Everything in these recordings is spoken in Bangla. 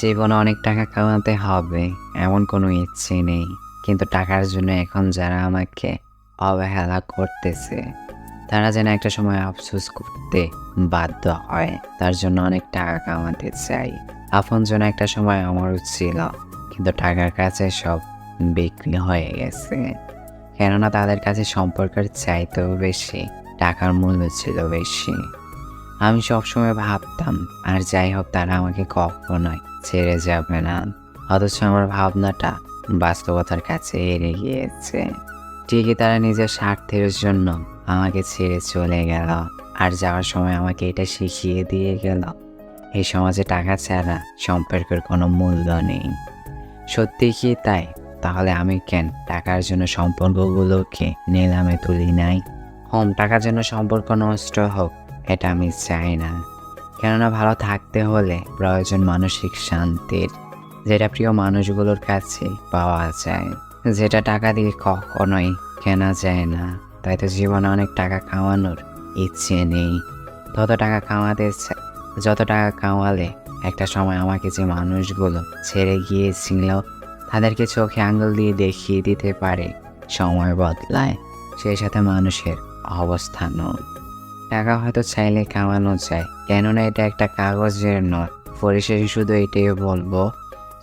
জীবনে অনেক টাকা কামাতে হবে, এমন কোনো ইচ্ছে নেই। কিন্তু টাকার জন্য এখন যারা আমাকে অবহেলা করতেছে, তারা যেন একটা সময় আফসোস করতে বাধ্য হয়, তার জন্য অনেক টাকা কামাতে চাই। আপন জন একটা সময় আমার ছিল, কিন্তু টাকার কাছে সব বিক্রি হয়ে গেছে। কেননা তাদের কাছে সম্পর্কের চাইতেও বেশি, টাকার মূল্য ছিল বেশি। আমি সবসময় ভাবতাম, আর যাই হোক, তারা আমাকে কখনোই ছেড়ে যাবে না। অথচ আমার ভাবনাটা বাস্তবতার কাছে এড়ে গিয়েছে। ঠিকই তারা নিজের স্বার্থের জন্য আমাকে ছেড়ে চলে গেল আর যাওয়ার সময় আমাকে এটা শিখিয়ে দিয়ে গেল। এই সমাজে টাকা ছাড়া সম্পর্কের কোনো মূল্য নেই। সত্যি কি তাই? তাহলে আমি কেন টাকার জন্য সম্পর্কগুলোকে নিলামে তুলি নাই? হোম, টাকার জন্য সম্পর্ক নষ্ট হোক। এটা আমি চাই না। কেননা ভালো থাকতে হলে প্রয়োজন মানসিক শান্তির, যেটা প্রিয় মানুষগুলোর কাছে পাওয়া যায়। যেটা টাকা দিয়ে কখনোই কেনা যায় না। তাই তো জীবনে অনেক টাকা কামানোর ইচ্ছে নেই। তত টাকা কামাতে যত টাকা কামালে একটা সময় আমাকে যে মানুষগুলো ছেড়ে গিয়েছিল, তাদেরকে চোখে আঙুল দিয়ে দেখিয়ে দিতে পারে সময় বদলায় সেই সাথে মানুষের অবস্থানও। টাকা হয়তো চাইলে কামানো যায়। কেননা এটা একটা কাগজের নয় পরিশেষে শুধু এটাই বলব,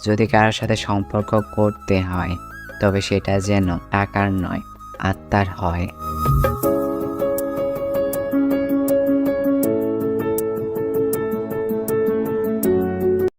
যদি কারোর সাথে সম্পর্ক করতে হয়, তবে সেটা যেন টাকার নয়, আত্মার হয়।